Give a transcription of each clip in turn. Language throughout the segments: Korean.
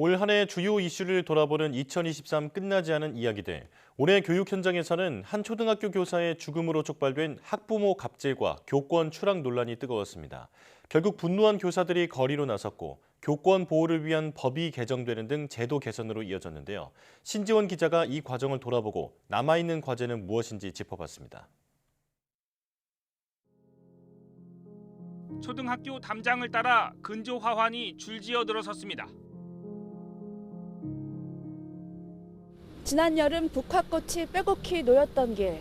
올 한 해 주요 이슈를 돌아보는 2023 끝나지 않은 이야기들. 올해 교육 현장에서는 한 초등학교 교사의 죽음으로 촉발된 학부모 갑질과 교권 추락 논란이 뜨거웠습니다. 결국 분노한 교사들이 거리로 나섰고 교권 보호를 위한 법이 개정되는 등 제도 개선으로 이어졌는데요. 신지원 기자가 이 과정을 돌아보고 남아있는 과제는 무엇인지 짚어봤습니다. 초등학교 담장을 따라 근조 화환이 줄지어 들어섰습니다. 지난 여름 북화꽃이 빼곡히 놓였던 길.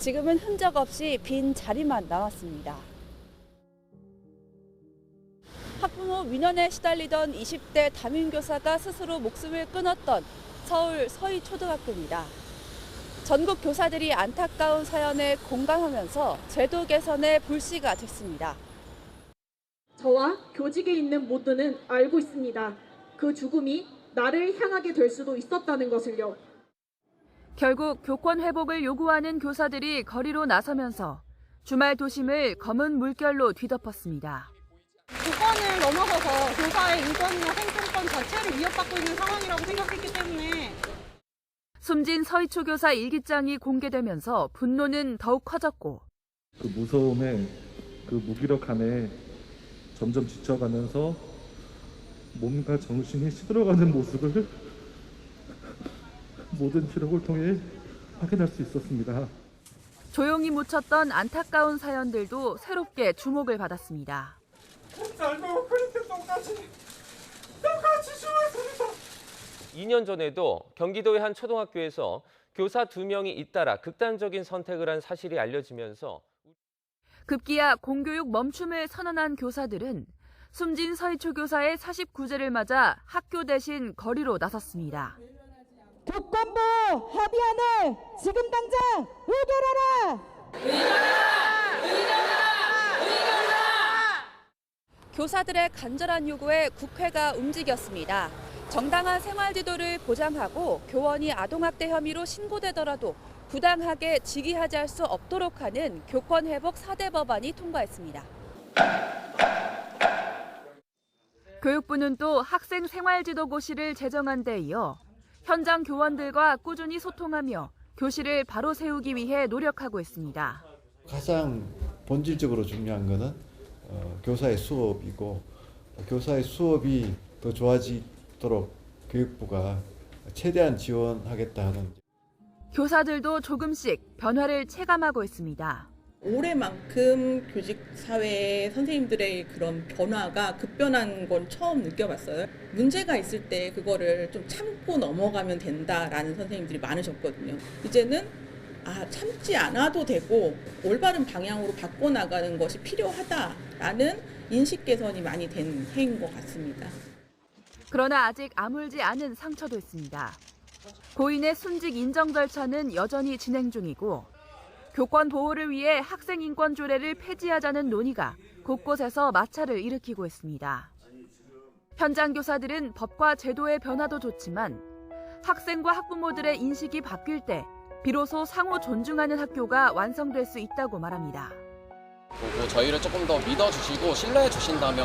지금은 흔적 없이 빈 자리만 남았습니다. 학부모 민원에 시달리던 20대 담임교사가 스스로 목숨을 끊었던 서울 서희초등학교입니다. 전국 교사들이 안타까운 사연에 공감하면서 제도 개선에 불씨가 됐습니다. 저와 교직에 있는 모두는 알고 있습니다. 그 죽음이 나를 향하게 될 수도 있었다는 것을요. 결국 교권 회복을 요구하는 교사들이 거리로 나서면서 주말 도심을 검은 물결로 뒤덮었습니다. 교권을 넘어서서 교사의 인권이나 생존권 자체를 위협받고 있는 상황이라고 생각했기 때문에 숨진 서희초 교사 일기장이 공개되면서 분노는 더욱 커졌고 그 무서움에 그 무기력함에 점점 지쳐가면서 몸과 정신이 시들어가는 모습을 모든 기록을 통해 확인할 수 있었습니다. 조용히 묻혔던 안타까운 사연들도 새롭게 주목을 받았습니다. 2년 전에도 경기도의 한 초등학교에서 교사 두 명이 잇따라 극단적인 선택을 한 사실이 알려지면서 급기야 공교육 멈춤을 선언한 교사들은 숨진 서희초 교사의 49제를 맞아 학교 대신 거리로 나섰습니다. 교권부 합의안을 지금 당장 의결하라! 교사들의 간절한 요구에 국회가 움직였습니다. 정당한 생활 지도를 보장하고 교원이 아동학대 혐의로 신고되더라도 부당하게 직위하지 할 수 없도록 하는 교권 회복 4대 법안이 통과했습니다. 교육부는 또 학생 생활 지도 고시를 제정한 데 이어 현장 교원들과 꾸준히 소통하며 교실을 바로 세우기 위해 노력하고 있습니다. 가장 본질적으로 중요한 것은 어, 교사의 수업이고 교사의 수업이 더 좋아지도록 교육부가 최대한 지원하겠다 하는 교사들도 조금씩 변화를 체감하고 있습니다. 올해만큼 교직 사회의 선생님들의 그런 변화가 급변한 건 처음 느껴봤어요. 문제가 있을 때 그거를 좀 참고 넘어가면 된다라는 선생님들이 많으셨거든요. 이제는 아, 참지 않아도 되고 올바른 방향으로 바꿔나가는 것이 필요하다라는 인식 개선이 많이 된 해인 것 같습니다. 그러나 아직 아물지 않은 상처도 있습니다. 고인의 순직 인정 절차는 여전히 진행 중이고 교권 보호를 위해 학생 인권 조례를 폐지하자는 논의가 곳곳에서 마찰을 일으키고 있습니다. 현장 교사들은 법과 제도의 변화도 좋지만 학생과 학부모들의 인식이 바뀔 때 비로소 상호 존중하는 학교가 완성될 수 있다고 말합니다. 보고 저희를 조금 더 믿어주시고 신뢰해 주신다면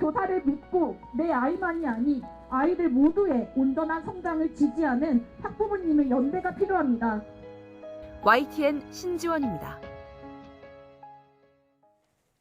교사를 믿고 내 아이만이 아닌 아이들 모두의 온전한 성장을 지지하는 학부모님의 연대가 필요합니다. YTN 신지원입니다.